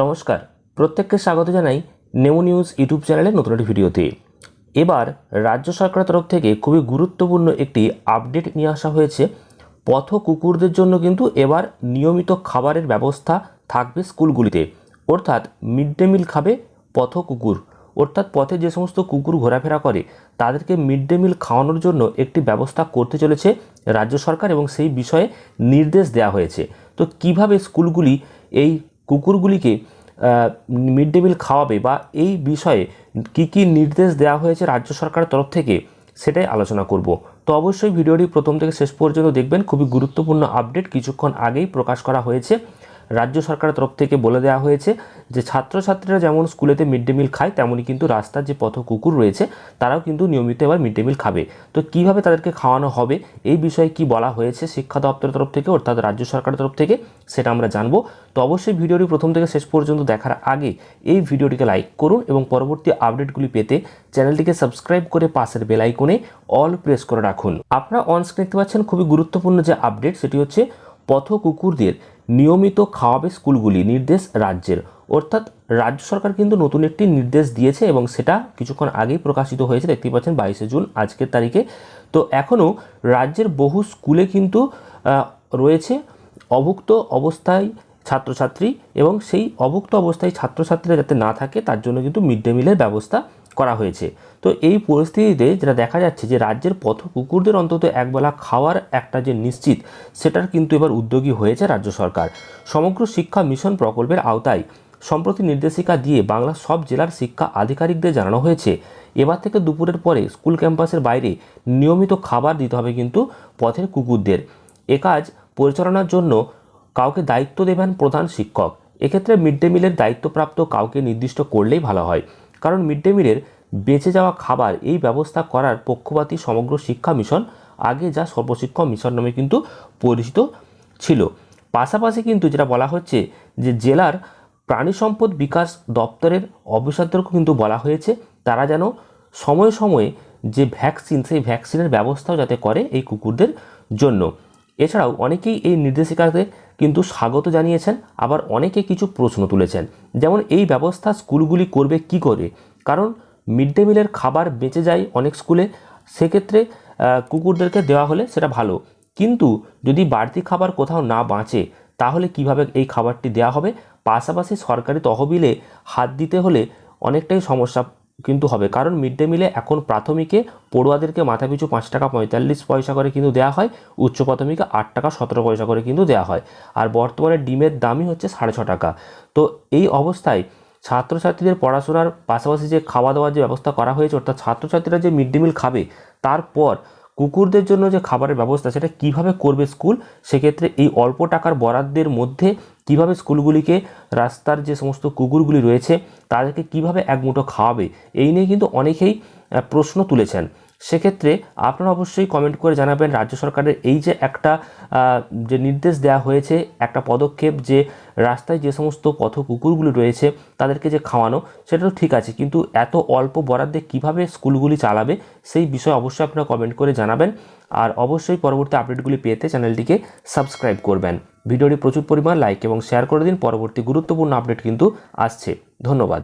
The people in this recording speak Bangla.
নমস্কার, প্রত্যেককে স্বাগত জানাই নেমো নিউজ ইউটিউব চ্যানেলের নতুন একটি ভিডিওতে। এবার রাজ্য সরকারের তরফ থেকে খুবই গুরুত্বপূর্ণ একটি আপডেট নিয়ে আসা হয়েছে। পথ কুকুরদের জন্য কিন্তু এবার নিয়মিত খাবারের ব্যবস্থা থাকবে স্কুলগুলিতে। অর্থাৎ মিড ডে মিল খাবে পথ কুকুর। অর্থাৎ পথে যে সমস্ত কুকুর ঘোরাফেরা করে, তাদেরকে মিড ডে মিল খাওয়ানোর জন্য একটি ব্যবস্থা করতে চলেছে রাজ্য সরকার এবং সেই বিষয়ে নির্দেশ দেওয়া হয়েছে। তো কীভাবে স্কুলগুলি এই কুকুরগুলিকে মিড ডে মিল খাওয়াবে বা এই বিষয়ে কি কি নির্দেশ দেওয়া হয়েছে রাজ্য সরকারের তরফ থেকে সেটাই আলোচনা করব। তো অবশ্যই ভিডিওটি প্রথম থেকে শেষ পর্যন্ত দেখবেন। খুবই গুরুত্বপূর্ণ আপডেট কিছুক্ষণ আগেই প্রকাশ করা হয়েছে। রাজ্য সরকারের তরফ থেকে বলে দেওয়া হয়েছে যে ছাত্রছাত্রীরা যেমন স্কুলেতে মিড ডে মিল খায় তেমনই কিন্তু রাস্তার যে পথ কুকুর রয়েছে, তারাও কিন্তু নিয়মিত এবার মিড ডে মিল খাবে। তো কীভাবে তাদেরকে খাওয়ানো হবে, এই বিষয়ে কি বলা হয়েছে শিক্ষা দপ্তরের তরফ থেকে অর্থাৎ রাজ্য সরকারের তরফ থেকে, সেটা আমরা জানব। তো অবশ্যই ভিডিওটি প্রথম থেকে শেষ পর্যন্ত দেখার আগে এই ভিডিওটিকে লাইক করুন এবং পরবর্তী আপডেটগুলি পেতে চ্যানেলটিকে সাবস্ক্রাইব করে পাশের বেল আইকনে অল প্রেস করে রাখুন। আপনারা অন স্ক্রিন দেখতে পাচ্ছেন খুবই গুরুত্বপূর্ণ যে আপডেট সেটি হচ্ছে পথ কুকুরদের নিয়মিত খাওয়াবে স্কুলগুলি, নির্দেশ রাজ্যের। অর্থাৎ রাজ্য সরকার কিন্তু নতুন একটি নির্দেশ দিয়েছে এবং সেটা কিছুক্ষণ আগেই প্রকাশিত হয়েছে, দেখতেই পাচ্ছেন বাইশে জুন আজকের তারিখে। তো এখনও রাজ্যের বহু স্কুলে কিন্তু রয়েছে অভুক্ত অবস্থায় ছাত্রছাত্রী এবং সেই অভুক্ত অবস্থায় ছাত্রছাত্রীরা যাতে না থাকে, তার জন্য কিন্তু মিড ডে মিলের ব্যবস্থা করা হয়েছে। তো এই পরিস্থিতিতে যেটা দেখা যাচ্ছে যে রাজ্যের পথ কুকুরদের অন্তত একবেলা খাওয়ার একটা যে নিশ্চিত, সেটার কিন্তু এবার উদ্যোগী হয়েছে রাজ্য সরকার। সমগ্র শিক্ষা মিশন প্রকল্পের আওতায় সম্প্রতি নির্দেশিকা দিয়ে বাংলার সব জেলার শিক্ষা আধিকারিকদের জানানো হয়েছে। এবার থেকে দুপুরের পরে স্কুল ক্যাম্পাসের বাইরে নিয়মিত খাবার দিতে হবে কিন্তু পথের কুকুরদের। এ কাজ পরিচালনার জন্য কাউকে দায়িত্ব দেবেন প্রধান শিক্ষক। এক্ষেত্রে মিড ডে মিলের দায়িত্বপ্রাপ্ত কাউকে নির্দিষ্ট করলেই ভালো হয়। কারণ মিড ডে মিলের বেঁচে যাওয়া খাবার এই ব্যবস্থা করার পক্ষপাতী সমগ্র শিক্ষা মিশন আগে যা সর্বশিক্ষা মিশন নামে কিন্তু পরিচিত ছিল। পাশাপাশি কিন্তু যেটা বলা হচ্ছে যে জেলার প্রাণী সম্পদ বিকাশ দপ্তরের অফিসারদেরকেও কিন্তু বলা হয়েছে, তারা যেন সময়ে সময়ে যে ভ্যাকসিন, সেই ভ্যাকসিনের ব্যবস্থাও যাতে করে এই কুকুরদের জন্য। এছাড়াও অনেকেই এই নির্দেশিকাতে কিন্তু স্বাগত জানিয়েছেন, আবার অনেকে কিছু প্রশ্ন তুলেছেন। যেমন, এই ব্যবস্থা স্কুলগুলি করবে কি করে? কারণ, মিড ডে মিলের খাবার বেঁচে যায় অনেক স্কুলে, সেক্ষেত্রে কুকুরদেরকে দেওয়া হলে সেটা ভালো। কিন্তু, যদি বাড়তি খাবার কোথাও না বাঁচে, তাহলে কীভাবে এই খাবারটি দেওয়া হবে? পাশাপাশি সরকারি তহবিলে হাত দিতে হলে অনেকটাই সমস্যা কিন্তু হবে। কারণ মিড ডে মিলে এখন প্রাথমিকে পড়ুয়াদেরকে মাথাপিছু পাঁচ টাকা পঁয়তাল্লিশ পয়সা করে কিন্তু দেওয়া হয়, উচ্চ প্রাথমিকে আট টাকা সতেরো পয়সা করে কিন্তু দেওয়া হয়। আর বর্তমানে ডিমের দামই হচ্ছে সাড়ে ছ টাকা। তো এই অবস্থায় ছাত্রছাত্রীদের পড়াশোনার পাশাপাশি যে খাওয়া দাওয়ার যে ব্যবস্থা করা হয়েছে, অর্থাৎ ছাত্রছাত্রীরা যে মিড ডে মিল খাবে, তারপর কুকুরদের জন্য যে খাবারের ব্যবস্থা, সেটা কীভাবে করবে স্কুল? সেক্ষেত্রে এই অল্প টাকার বরাদ্দের মধ্যে কীভাবে স্কুলগুলিকে রাস্তার যে সমস্ত কুকুরগুলি রয়েছে, তাদেরকে কীভাবে এক মুঠো খাওয়াবে? এই নিয়ে কিন্তু অনেকেই প্রশ্ন তুলেছেন। সেক্ষেত্রে আপনারা অবশ্যই কমেন্ট করে জানাবেন রাজ্য সরকারের এই যে একটা যে নির্দেশ দেওয়া হয়েছে, একটা পদক্ষেপ যে রাস্তায় যে সমস্ত পথ কুকুরগুলি রয়েছে তাদেরকে যে খাওয়ানো সেটা তো ঠিক আছে। কিন্তু এত অল্প বরাদ্দে কীভাবে স্কুলগুলি চালাবে, সেই বিষয়ে অবশ্যই আপনারা কমেন্ট করে জানাবেন। আর অবশ্যই পরবর্তী আপডেটগুলি পেতে চ্যানেলটিকে সাবস্ক্রাইব করবেন। ভিডিওটি প্রচুর পরিমাণ লাইক এবং শেয়ার করে দিন। পরবর্তী গুরুত্বপূর্ণ আপডেট কিন্তু আসছে। ধন্যবাদ।